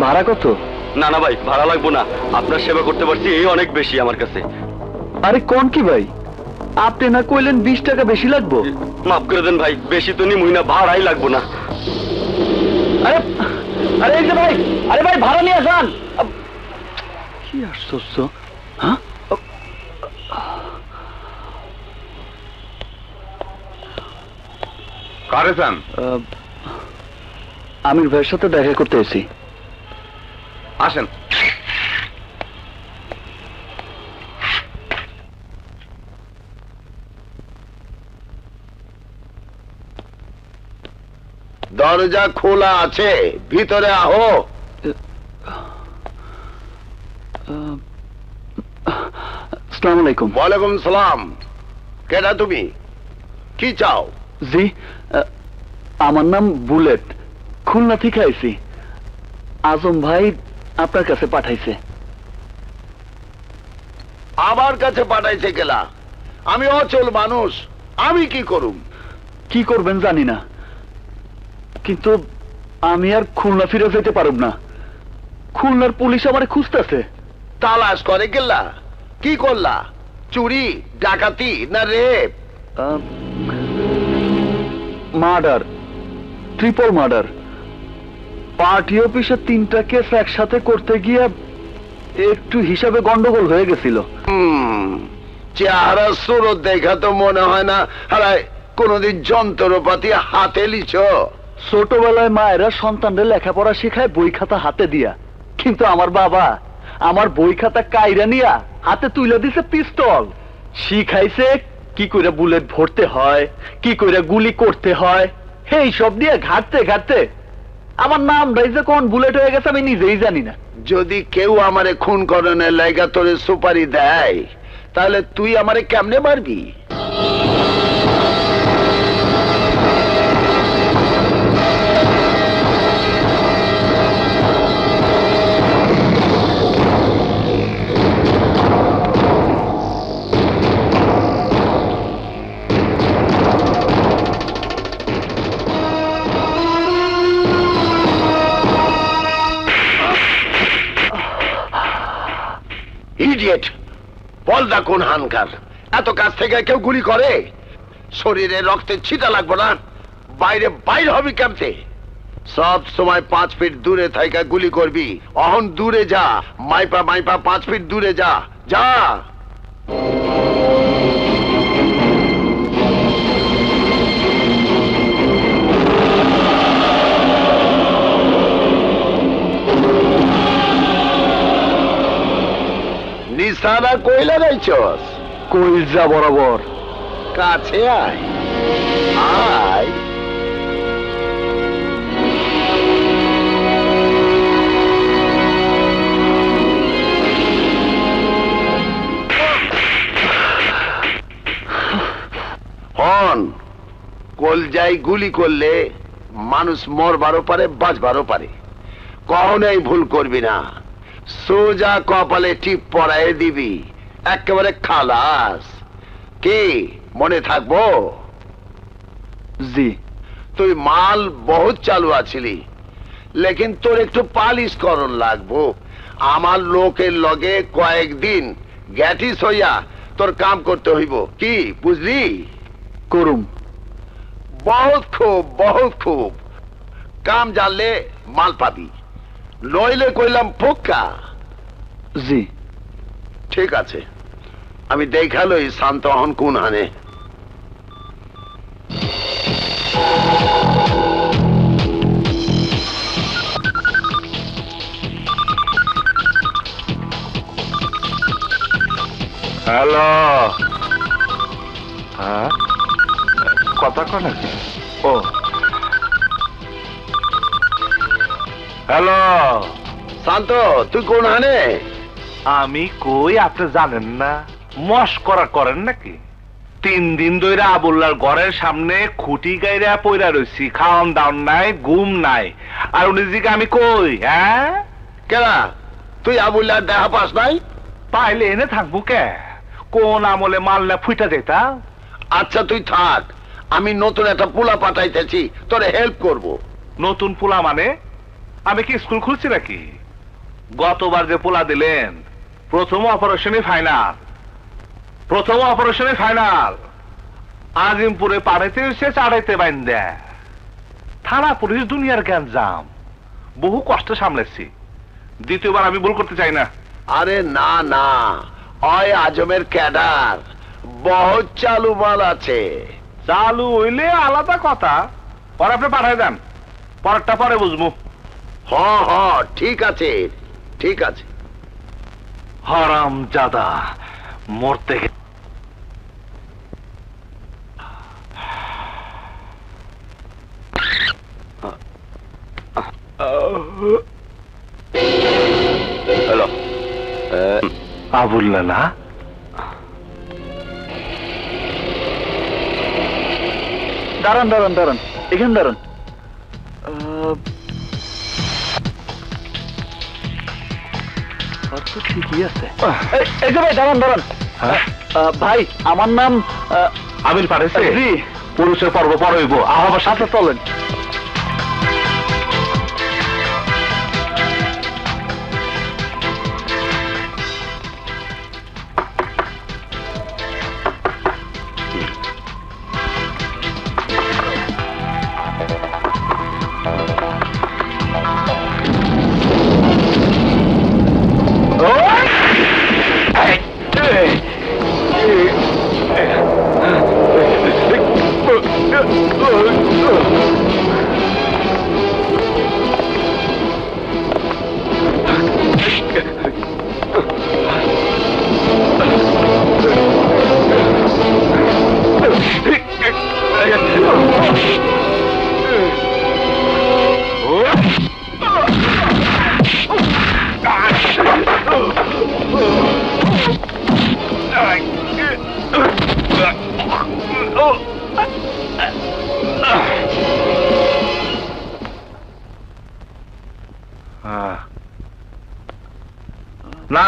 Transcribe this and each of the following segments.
ভাড়া কত? না না ভাই ভাড়া লাগবো না। আপনার সেবা করতে পারছি এই অনেক বেশি আমার কাছে। আরে কোন কি ভাই? আপনি না কইলেন বিশ টাকা বেশি লাগবো? মাফ করে দেন ভাই বেশি তো নিমুই না ভাড়াই লাগবো না। আরে আরে এই যে ভাই আরে ভাই ভাড়া নিয়ে যান। কি আশ্চর্য। হ্যাঁ? কারে আহ, আমির ভাইয়ের সাথে দেখা করতে এসেছি। আসেন। দরজা খোলা আছে ভিতরে আহো। আসসালামু আলাইকুম। ওয়ালাইকুম সালাম। কেডা তুমি? কি চাও? জি আমার নাম বুলেট। খুলনা থেকে আইছি। আজম ভাই আপনার কাছে পাঠাইছে। আমার কাছে পাঠাইছে গেলা আমি অচল মানুষ আমি কি করুম? কি করবেন জানি না। কিন্তু আমি আর খুলনা ফিরে যেতে পারব না। খুলনার পুলিশ আমার খুঁজতেছে। তালাশ করে গেলা কি করলা? চুরি ডাকাতি না rape? Murder triple murder. Party অফিসে তিনটা কেস একসাথে করতে গিয়ে একটু হিসাবে গন্ডগোল হয়ে গেছিল। চেহারা সুরত দেখা তো মনে হয় না। হারাই কোনদিন যন্ত্রপাতি হাতে লিছ ছোটবেলায় মায়েরা সন্তানদের লেখাপড়া শেখায় বই খাতা হাতে দিয়া। কিন্তু আমার বাবা আমার বই খাতা কাইরা নিয়া হাতে তুলে দিছে পিস্তল। শিখাইছে কি করে বুলেট ভরতে হয় কি করে গুলি করতে হয়। এই সব দিয়ে ঘাটতে ঘাটতে আমার নাম রাইজে কোন বুলেট হয়ে গেছে, আমি নিজেই জানি না। যদি কেউ আমারে খুন করণের লাইগা তোরে সুপারি দেয়, তাহলে তুই আমারে কেমনে মারবি? ইডিয়েট। বলদা কোন হানকার। এত কাছ থেকে কেউ গুলি করে? শরীরে রক্তে ছিটা লাগবে না। বাইরে বাইর হবি কেমতে? সব সময় পাঁচ ফিট দূরে থাইকা গুলি করবি। অহন দূরে যা। মাইপা মাইপা পাঁচ ফিট দূরে যা। যা! নিশানা কইলা রাইছস কইলজা বরাবর। কাছে আয়। আয়। হন গুলি করলে মানুষ মরবারও পারে, বাঁচবারও পারে। কখনোই ভুল করবি না। সোজা কপালে টিপ পরায় দিবি। একেবারে খালাস। কি মনে থাকব? জি। তুই মাল বহুত চালু আছিলি লেকিন তোর একটু পালিশ করণ লাগবো। আমার লোকের লগে কয়েকদিন গ্যাটিস হইয়া তোর কাম করতে হইব। কি বুঝলি? করুম। বহুত খুব বহুত খুব। কাম জানলে মাল পাবি। নইলে কইলাম ফোক্কা জি। ঠিক আছে। আমি দেখালই শান্ত হন কোন হানে। হ্যালো। হ্যাঁ? কথা কন ও। হ্যালো। শান্ত তুই কোন হানে? আমি কই আপনি জানেন না? মস করা করেন নাকি? তিন দিন ধরে আবুল্লার ঘরের সামনে খুঁটি গাইরা পইরা রইছি। খাওয়ান দাওন নাই ঘুম নাই। আর উনি জিকে আমি কই হ্যাঁ? কেনা তুই আবুল্লার দেখা পাস নাই? পাইলে এনে থাকব কে? কোন আমলে মারলে ফুইটা যেতা আচ্ছা তুই থাক। আমি নতুন একটা পোলা পাঠাইতেছি তোরে হেল্প করব। নতুন পোলা মানে? আমি কি স্কুল খুলছি নাকি? গতবার যে পোলা দিলেন প্রথম অপারেশনই ফাইনাল। প্রথম অপারেশনই ফাইনাল। আজিমপুরে পাড়াইতে এসে চাড়াইতে বাইন দেয় থানা পুলিশ দুনিয়ার গ্যাঞ্জাম। বহু কষ্ট সামলেছি। দ্বিতীয়বার আমি ভুল করতে চাই না। আরে না না। অয় আজমের ক্যাডার বহুত চালু মাল আছে। চালু হইলে আলাদা কথা। পরে আপনি পাঠাই দেন। পরেরটা পরে বুঝব হ হ ঠিক আছে ঠিক আছে। হারাম জাদা মরতে হ্যালো আবুল্লা না দাঁড়ান দাঁড়ান দাঁড়ান। এখানে দাঁড়ান। তো ঠিকই আছে। এই- যে ভাই দাঁড়ান দাঁড়ান। হ্যাঁ? ভাই আমার নাম আবির পারেছে। পুরুষের পর্ব পর হইব। সাথে চলেন।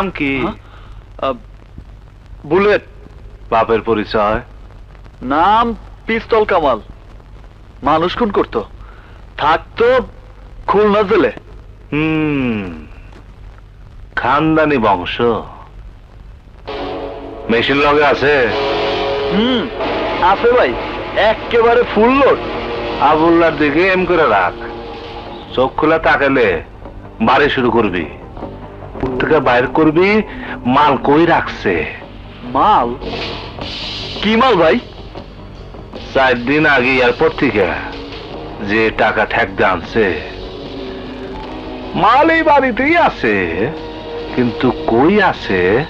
নাম কি? হ্যাঁ? বুলেট। বাপের পরিচয়? নাম পিস্তল কামাল। মানুষ খুন করতো। থাকতো খুলনা জেলে। হুম খানদানি বংশ। মেশিন লগে আছে? হুম আছে ভাই একেবারে ফুল লোড। আবুল্লার দিকে এম করে রাখ। চোখ খোলা তাকালে বাড়ি শুরু করবি। থেকে বাইর করবি মাল কই রাখছে? মাল? কি মাল ভাই? চার দিন আগে এয়ারপোর্ট থেকে যে টাকা ঠেক আনছে মাল এই বাড়িতেই আছে কিন্তু কই আছে?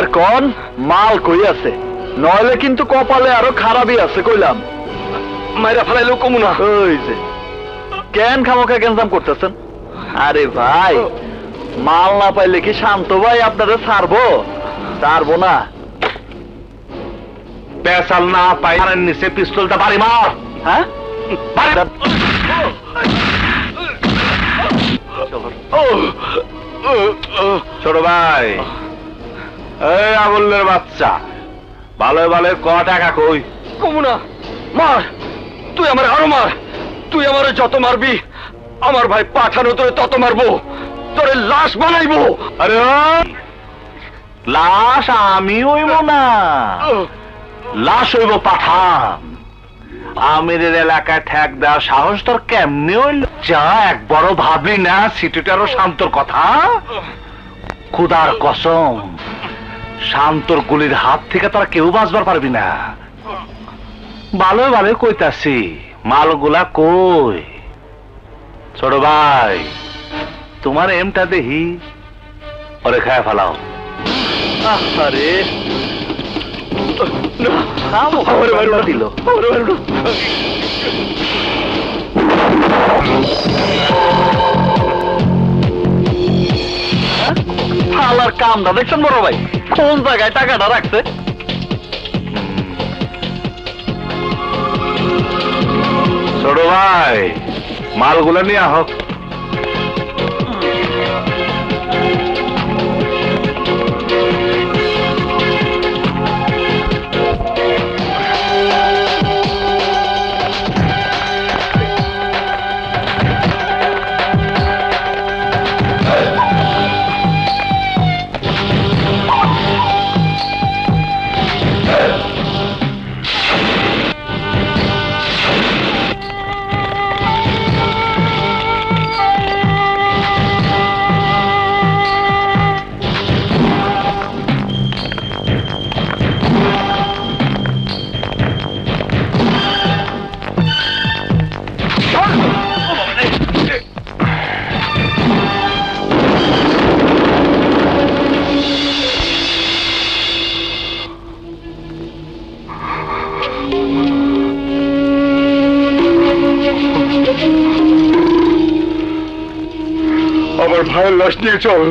এইবার কন মাল কই আছে নইলে কিন্তু কপালে আরও খারাপই আছে কইলাম মাইরা ফেলাইলেও কমু না ওই যে কেন খামোখা গেঞ্জাম করতেছেন আরে ভাই মাল না পাইলে কি শান্ত ভাই আপনারা ছাড়বো ছাড়বো না পেশাল না পাই আর নিচে পিস্তলটা বাড়ি মার হ্যাঁ বাড়ি ছোট ভাই এই আবুল্লের বাচ্চা। ভালো ভালো ক টাকা কই? কমু না মার। তুই আমার আরও মার। তুই আমার যত মারবি আমার ভাই পাঠানো তোরে তত মারবো। তোরে লাশ বানাইবো। আরে লাশ আমি হইব না। লাশ হইব পাঠান। আমিরের এলাকায় ঠেক দেওয়ার সাহস তোর কেমনে হইল? যা এক বড় ভাবলি না সিটিটারও শান্তর কথা। খুদার কসম। শান্তর গুলির হাত থেকে তোরা কেউ বাঁচবার পারবি না। ভালো ভালো কইতাছি মালগুলা কই? ছোট ভাই তোমার এমটা দেখি। ওরে খায় ফেলাও। আরে আমার দিল। আমার কামদা দেখছেন বড় ভাই? কোন জায়গায় টাকাটা রাখছে? ছোট ভাই মালগুলো নিয়ে আহ আমার ভাইয়ের লাশ নিয়ে চল।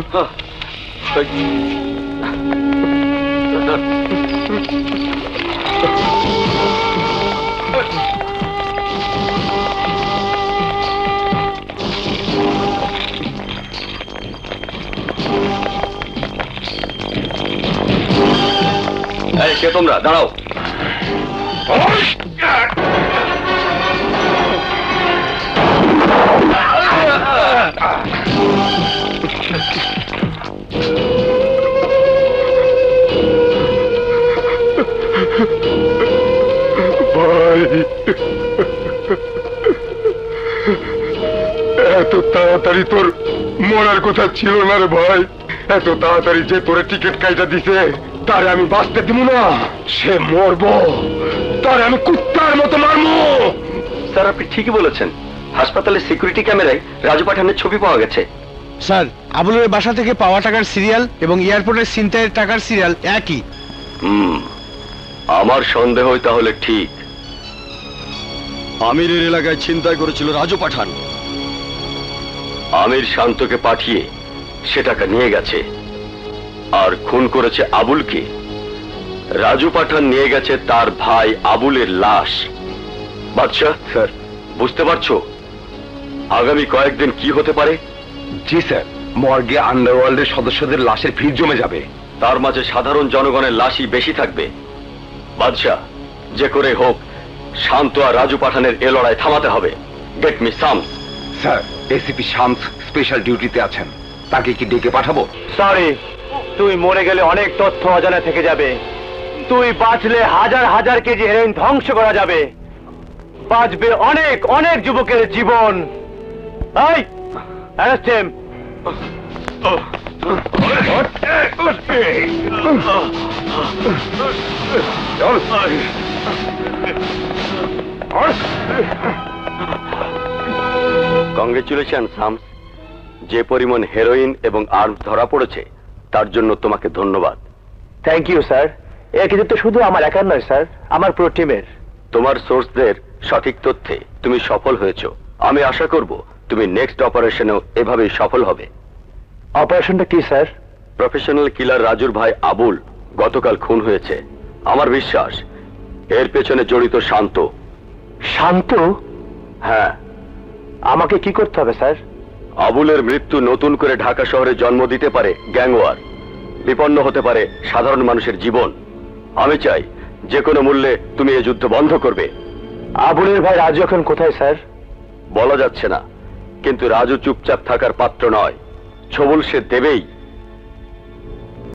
কে তোমরা? দাঁড়াও। তাড়াতাড়ি তোর মরার কথা ছিল না রে ভাই? এত তাড়াতাড়ি যে তোরে টিকিট কাইটা দিছে তারে আমি বাঁচতে দিব না। সে মরবো। তারে আমি কুত্তার মতো মারবো স্যার আপনি ঠিকই বলেছেন। হাসপাতালের সিকিউরিটি ক্যামেরায় রাজু পাঠানের ছবি পাওয়া গেছে। স্যার আবুলের বাসা থেকে পাওয়া টাকার সিরিয়াল এবং এয়ারপোর্টের ছিনতাইয়ের টাকার সিরিয়াল একই। হুম আমার সন্দেহই তাহলে ঠিক। আমিরের এলাকায় ছিনতাই করেছিল রাজু পাঠান। আমির শান্তকে পাঠিয়ে সে টাকা নিয়ে গেছে। আর খুন করেছে আবুলকে। রাজু পাঠান নিয়ে গেছে তার ভাই আবুলের লাশ। বাদশাহ স্যার। বুঝতে পারছ? আগামী কয়েকদিন কি হতে পারে? জি স্যার। মর্গে আন্ডারওয়ার্ল্ডের সদস্যদের লাশের ভিড় জমে যাবে। তার মাঝে সাধারণ জনগণের লাশই বেশি থাকবে। বাদশাহ যে করে হোক শান্ত আর রাজু পাঠানের এ লড়াই থামাতে হবে। Get me Sam. Sir. ACP Shams special ডিউটিতে আছেন। তাকে কি ডেকে পাঠাবো? সরি তুই মরে গেলে অনেক তথ্য অজানা থেকে যাবে। তুই বাঁচলে হাজার হাজার কেজি হেরোইন ধ্বংস করা যাবে। বাঁচবে অনেক অনেক যুবকের জীবন। এই arrest him. কংগ্রেচুলেশন সামস যে পরিমাণ হেরোইন এবং আর্মস ধরা পড়েছে তার জন্য তোমাকে ধন্যবাদ। থ্যাংক ইউ স্যার এর কৃতিত্ব শুধু আমার একার নয় স্যার আমার পুরো টিমের তোমার সোর্সদের সঠিক তথ্যে তুমি সফল হয়েছ। আমি আশা করব তুমি নেক্সট অপারেশনেও এভাবেই সফল হবে। অপারেশনটা কি স্যার প্রফেশনাল কিলার রাজুর ভাই আবুল গতকাল খুন হয়েছে। আমার বিশ্বাস এর পেছনে জড়িত শান্ত। শান্ত? হ্যাঁ। আমাকে কি করতে হবে স্যার? আবুলের মৃত্যু নতুন করে ঢাকা শহরে জন্ম দিতে পারে গ্যাংওয়ার। বিপন্ন হতে পারে সাধারণ মানুষের জীবন। আমি চাই যে কোনো মূল্যে তুমি এই যুদ্ধ বন্ধ করবে। আবুলের ভাই রাজু এখন কোথায় স্যার? বলা যাচ্ছে না কিন্তু রাজু চুপচাপ থাকার পাত্র নয়। ছবল সে দেবেই।